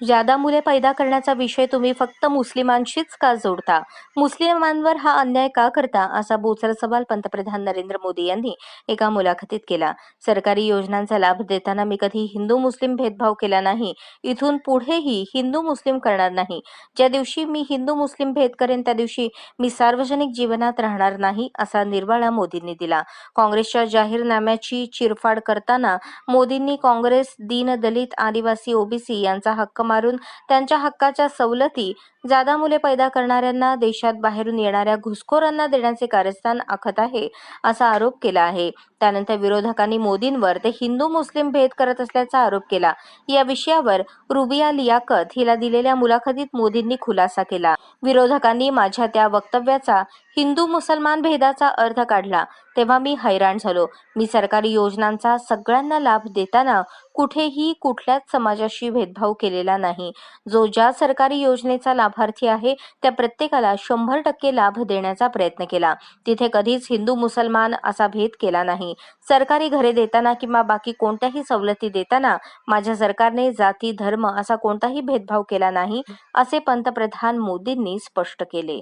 जादा मुले पैदा करण्याचा विषय तुम्ही फक्त मुस्लिमांशीच का जोडता? मुस्लिमांवर हा अन्याय का करता? असा बोचर सवाल पंतप्रधान नरेंद्र मोदी यांनी एका मुलाखतीत केला. सरकारी योजनांचा लाभ देताना मी कधी हिंदू मुस्लिम भेदभाव केला नाही. इथून पुढेही हिंदू मुस्लिम करणार नाही. ज्या दिवशी मी हिंदू मुस्लिम भेद करेन त्या दिवशी मी सार्वजनिक जीवनात राहणार नाही असा निर्वाळा मोदींनी दिला. काँग्रेसच्या जाहीरनाम्याची चिरफाड करताना मोदींनी काँग्रेस दीन दलित आदिवासी ओबीसी यांचा हक्क मारून त्यांच्या हक्काच्या सवलती जादा मुले पैदा करणाऱ्यांना देशात बाहेरून येणाऱ्या घुसखोरांना देण्याचे कार्यस्थान आखत आहे असा आरोप केला आहे. त्यानंतर विरोधकांनी मोदींवर ते हिंदू मुस्लिम भेद करत असल्याचा आरोप केला. या विषयावर रुबिया लियाकत हिला दिलेल्या मुलाखतीत मोदींनी खुलासा केला. विरोधकांनी माझ्या त्या वक्तव्याचा हिंदू मुसलमान भेदाचा अर्थ काढला. तेव्हा मी हैराण झालो. मी सरकारी योजनांचा सगळ्यांना लाभ देताना कुठेही कुठल्याच समाजाशी भेदभाव केलेला नाही. जो ज्या सरकारी योजनेचा लाभार्थी आहे त्या प्रत्येकाला शंभर टक्के लाभ देण्याचा प्रयत्न केला. तिथे कधीच हिंदू मुसलमान असा भेद केला नाही. सरकारी घरे देताना किंवा बाकी कोणत्याही सवलती देताना माझ्या सरकारने जाती धर्म असा कोणताही भेदभाव केला नाही असे पंतप्रधान मोदींनी स्पष्ट केले.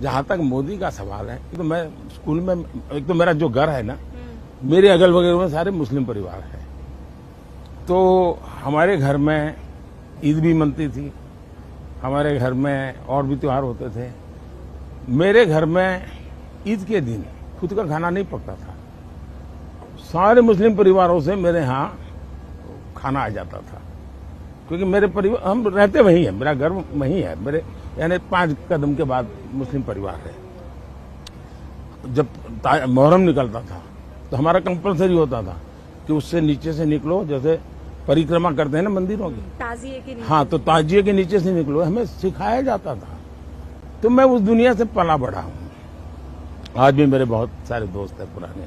जहां तक मोदी का सवाल है तो मैं स्कूल में एक तो मेरा जो घर है ना मेरे अगल बगल में सारे मुस्लिम परिवार है। तो हमारे घर में ईद भी मनती थी हमारे घर में और भी त्योहार होते थे। मेरे घर में ईद के दिन खुद का खाना नहीं पकता था। सारे मुस्लिम परिवारों से मेरे यहाँ खाना आ जाता था। क्योंकि मेरे परिवार हम रहते वहीं है मेरा घर वहीं है। मेरे यानी पाँच कदम के बाद मुस्लिम परिवार है। जब मुहर्रम निकलता था तो हमारा कंपलसरी होता था कि उससे नीचे से निकलो जैसे परिक्रमा करते हैं ना मंदिरों की। ताजिए के नीचे। हाँ तो ताजिए के नीचे से निकलो हमें सिखाया जाता था। तो मैं उस दुनिया से पला बढ़ा हूँ। आज भी मेरे बहुत सारे दोस्त हैं पुराने।